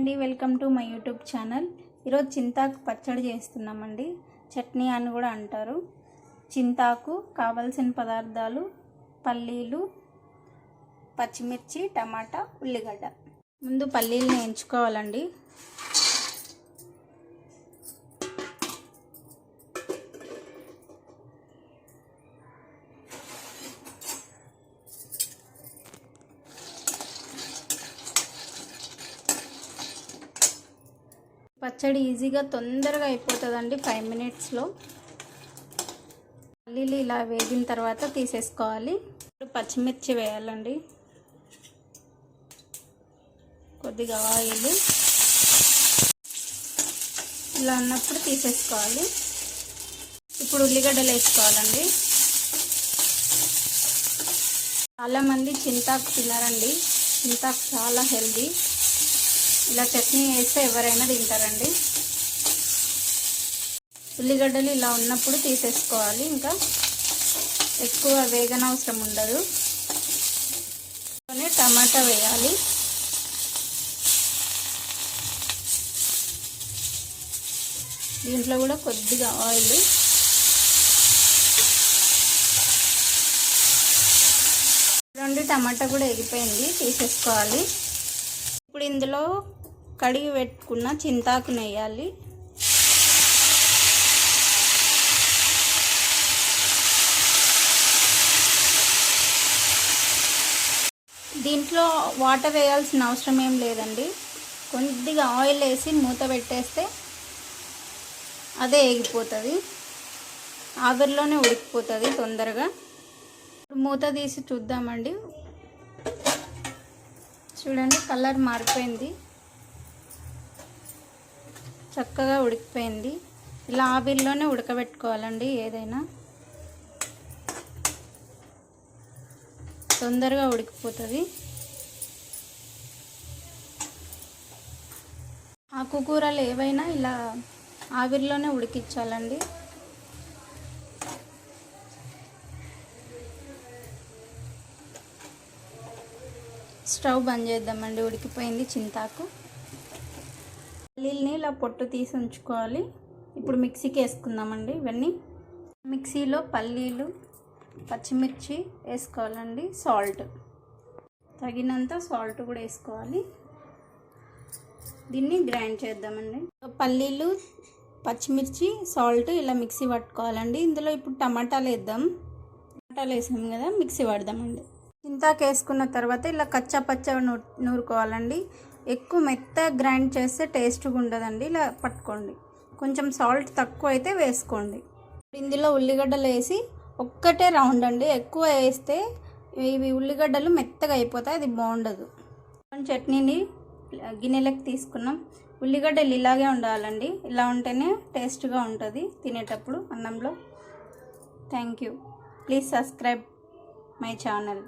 అండి welcome to my YouTube channel. ఈరోజు చింతాకు పచ్చడి చేస్తున్నామండి. చట్నీ అని కూడా అంటారు. చింతాకు కావలసిన పదార్థాలు పల్లీలు పచ్చిమిర్చి టమాటా ఉల్లిగడ్డ. ముందు పల్లీలను ఎంచుకోవాలండి పచ్చడి ఈజీగా తొందరగా అయిపోతుందండి ఫైవ్ మినిట్స్లో. పల్లీలు ఇలా వేగిన తర్వాత తీసేసుకోవాలి. ఇప్పుడు పచ్చిమిర్చి వేయాలండి. కొద్దిగా ఆయిల్. ఇలా అన్నప్పుడు తీసేసుకోవాలి. ఇప్పుడు ఉల్లిగడ్డలు వేసుకోవాలండి. చాలామంది చింతాకు తినరండి. చింతాకు చాలా హెల్దీ. ఇలా చట్నీ వేస్తే ఎవరైనా తింటారండి. ఉల్లిగడ్డలు ఇలా ఉన్నప్పుడు తీసేసుకోవాలి. ఇంకా ఎక్కువ వేగనవసరం ఉండదు. టమాటా వేయాలి. దీంట్లో కూడా కొద్దిగా ఆయిల్. రెండు టమాటా కూడా ఎగిపోయింది తీసేసుకోవాలి. ఇప్పుడు ఇందులో కడిగి పెట్టుకున్న చింతాకు వేయాలి దీంట్లో వాటర్ వేయాల్సిన అవసరం ఏం లేదండి. కొద్దిగా ఆయిల్ వేసి మూత పెట్టేస్తే అదే ఎగిపోతుంది ఆవిరిలోనే ఉడికిపోతుంది తొందరగా. మూత తీసి చూద్దామండి. చూడండి కలర్ మారిపోయింది. చక్కగా ఉడికిపోయింది. ఇలా ఆవిరిలోనే ఉడకబెట్టుకోవాలండి ఏదైనా. తొందరగా ఉడికిపోతుంది. ఆకుకూరలు ఏవైనా ఇలా ఆవిరిలోనే ఉడికించాలండి. స్టవ్ బంద్ చేద్దామండి ఉడికిపోయింది చింతాకు. పల్లీల్ని ఇలా పొట్టు తీసి ఉంచుకోవాలి. ఇప్పుడు మిక్సీకి వేసుకుందామండి ఇవన్నీ. మిక్సీలో పల్లీలు పచ్చిమిర్చి వేసుకోవాలండి సాల్ట్. తగినంత సాల్ట్ కూడా వేసుకోవాలి. దీన్ని గ్రైండ్ చేద్దామండి. పల్లీలు పచ్చిమిర్చి సాల్ట్ ఇలా మిక్సీ పట్టుకోవాలండి. ఇందులో ఇప్పుడు టమాటాలు వేద్దాం. టమాటాలు వేసాం కదా మిక్సీ పడదామండి. చింతాకు వేసుకున్న తర్వాత ఇలా కచ్చా పచ్చ నూ నూరుకోవాలండి. ఎక్కువ మెత్త గ్రైండ్ చేస్తే టేస్ట్గా ఉండదండి ఇలా పట్టుకోండి. కొంచెం సాల్ట్ తక్కువ అయితే వేసుకోండి. ఇందులో ఉల్లిగడ్డలు వేసి ఒక్కటే రౌండ్ అండి ఎక్కువ వేస్తే ఇవి ఉల్లిగడ్డలు మెత్తగా అయిపోతాయి అది బాగుండదు. చట్నీని గిన్నెలకు తీసుకున్నాం. ఉల్లిగడ్డలు ఇలాగే ఉండాలండి ఇలా ఉంటేనే టేస్ట్గా ఉంటుంది తినేటప్పుడు అన్నంలో. Thank you. Please subscribe my channel.